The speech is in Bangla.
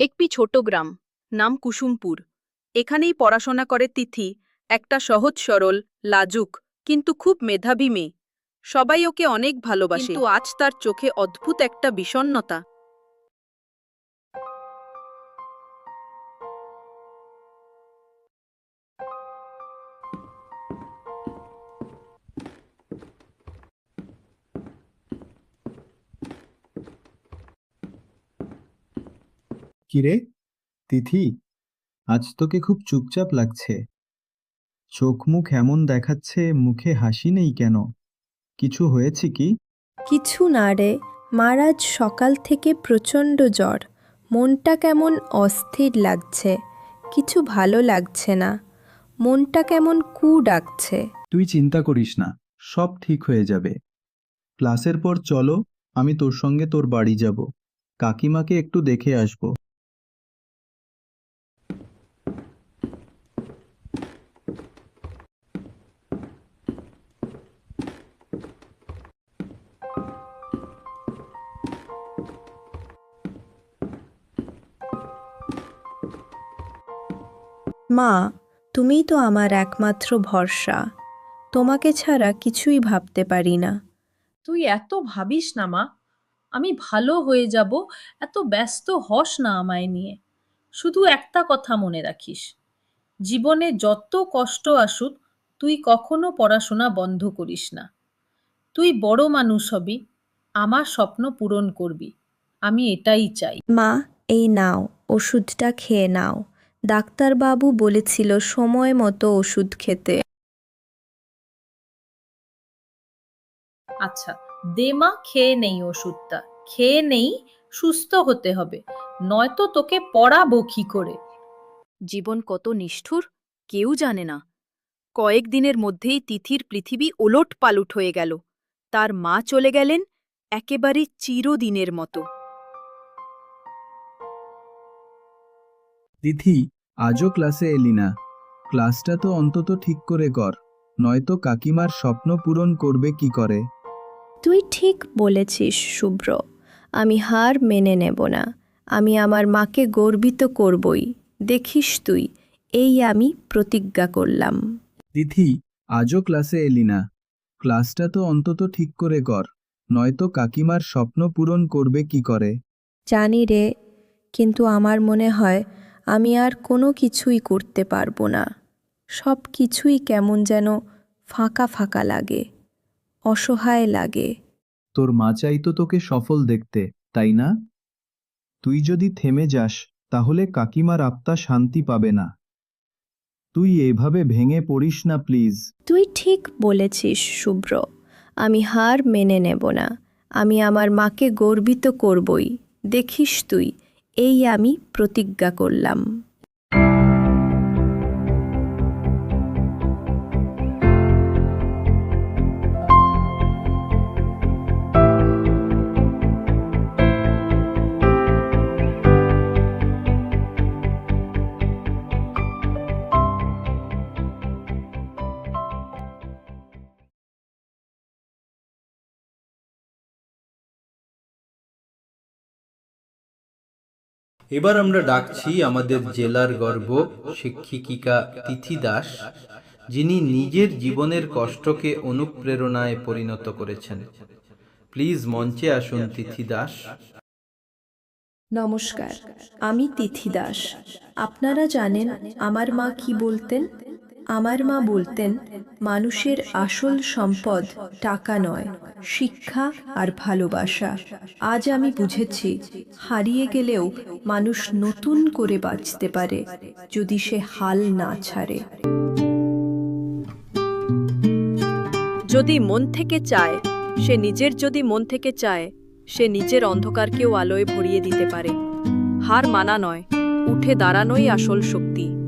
একটি ছোট গ্রাম, নাম কুসুমপুর। এখানেই পড়াশোনা করে তিথি, একটা সহজ সরল, লাজুক, কিন্তু খুব মেধাবী মেয়ে। সবাই ওকে অনেক ভালোবাসে। কিন্তু আজ তার চোখে অদ্ভুত একটা বিষণ্ণতা। কিরে? তিথি আজ তোকে খুব চুপচাপ লাগছে। চোখ মুখ এমন দেখাচ্ছে মুখে হাসি নেই কেন? কিছু হয়েছে কি? কিছু না রে মারাজ সকাল থেকে প্রচণ্ড জ্বর। মনটা কেমন অস্থির লাগছে কিছু ভালো লাগছে না। মনটা কেমন কু ডাকছে। তুই চিন্তা করিস না সব ঠিক হয়ে যাবে। ক্লাসের পর চলো আমি তোর সঙ্গে তোর বাড়ি যাব। কাকিমাকে একটু দেখে আসব। মা তুমিই তো আমার একমাত্র ভরসা। তোমাকে ছাড়া কিছুই ভাবতে পারি না। তুই এত ভাবিস না মা। আমি ভালো হয়ে যাব এত ব্যস্ত হস না আমায় নিয়ে। শুধু একটা কথা মনে রাখিস। জীবনে যত কষ্ট আসুক তুই কখনো পড়াশোনা বন্ধ করিস না। তুই বড় মানুষ হবি আমার স্বপ্ন পূরণ করবি। আমি এটাই চাই। মা এই নাও ওষুধটা খেয়ে নাও। ডাক্তারবাবু বলেছিল সময় মতো ওষুধ খেতে। আচ্ছা দেমা খেয়ে নেই ওষুধটা। খেয়ে নেই সুস্থ হতে হবে। নয়তো তোকে পড়াবো কি করে? জীবন কত নিষ্ঠুর কেউ জানে না। কয়েকদিনের মধ্যেই তিথির পৃথিবী ওলট পালুট হয়ে গেল। তার মা চলে গেলেন একেবারে চিরদিনের মতো। তিথি আজও ক্লাসে এলি না। ক্লাসটা তো অন্তত ঠিক করে কর নয়তো কাকিমার স্বপ্ন পূরণ করবে কি করে? তুই ঠিক বলেছিস শুভ্র। আমি হার মেনে নেব না। আমি আমার মাকে গর্বিত করবই। দেখিস তুই এই আমি প্রতিজ্ঞা করলাম। তিথি আজও ক্লাসে এলি না। ক্লাসটা তো অন্তত ঠিক করে কর নয়তো কাকিমার স্বপ্ন পূরণ করবে কি করে? জানি রে কিন্তু আমার মনে হয় আমি আর কোনো কিছুই করতে পারব না। সব কিছুই কেমন যেন ফাঁকা ফাঁকা লাগে অসহায় লাগে। তোর মা চাইতো তোকে সফল দেখতে তাই না? তুই যদি থেমে যাস তাহলে কাকিমার আত্মা শান্তি পাবে না। তুই এভাবে ভেঙে পড়িস না প্লিজ। তুই ঠিক বলেছিস শুভ্র। আমি হার মেনে নেব না। আমি আমার মাকে গর্বিত করবই। দেখিস তুই এই আমি প্রতিজ্ঞা করলাম। এবার আমরা ডাকছি আমাদের জেলার গর্ব শিক্ষিকিকা তিথি দাস, যিনি নিজের জীবনের কষ্টকে অনুপ্রেরণায় পরিণত করেছেন। প্লিজ মঞ্চে আসুন তিথি দাস। নমস্কার, আমি তিথি দাস। আপনারা জানেন, আমার মা কি বলতেন? আমার মা বলতেন, মানুষের আসল সম্পদ টাকা নয়। শিক্ষা আর ভালোবাসা। আজ আমি বুঝেছি, হারিয়ে গেলেও মানুষ নতুন করে বাঁচতে পারে, যদি সে হাল না ছাড়ে। যদি মন থেকে চায়, সে নিজের যদি মন থেকে চায়, সে নিজের অন্ধকারকেও আলোয় ভরিয়ে দিতে পারে। হার মানা নয়, উঠে দাঁড়ানোই আসল শক্তি।